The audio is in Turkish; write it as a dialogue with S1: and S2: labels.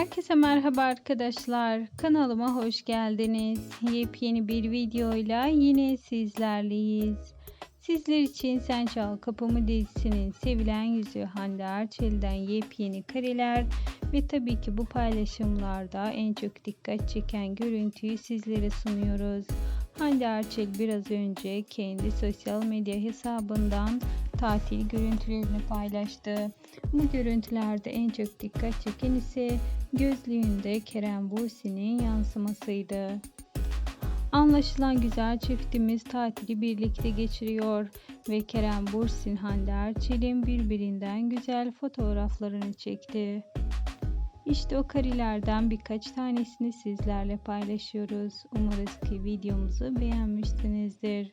S1: Herkese merhaba arkadaşlar. Kanalıma hoş geldiniz. Yepyeni bir videoyla yine sizlerleyiz. Sizler için Sen Çal Kapımı dizisinin sevilen yüzü Hande Erçel'den yepyeni kareler ve tabii ki bu paylaşımlarda en çok dikkat çeken görüntüyü sizlere sunuyoruz. Hande Erçel biraz önce kendi sosyal medya hesabından tatil görüntülerini paylaştı. Bu görüntülerde en çok dikkat çeken ise gözlüğünde Kerem Bursi'nin yansımasıydı. Anlaşılan güzel çiftimiz tatili birlikte geçiriyor ve Kerem Bursin Hande Erçel'in birbirinden güzel fotoğraflarını çekti. İşte o karilerden birkaç tanesini sizlerle paylaşıyoruz. Umarız ki videomuzu beğenmişsinizdir.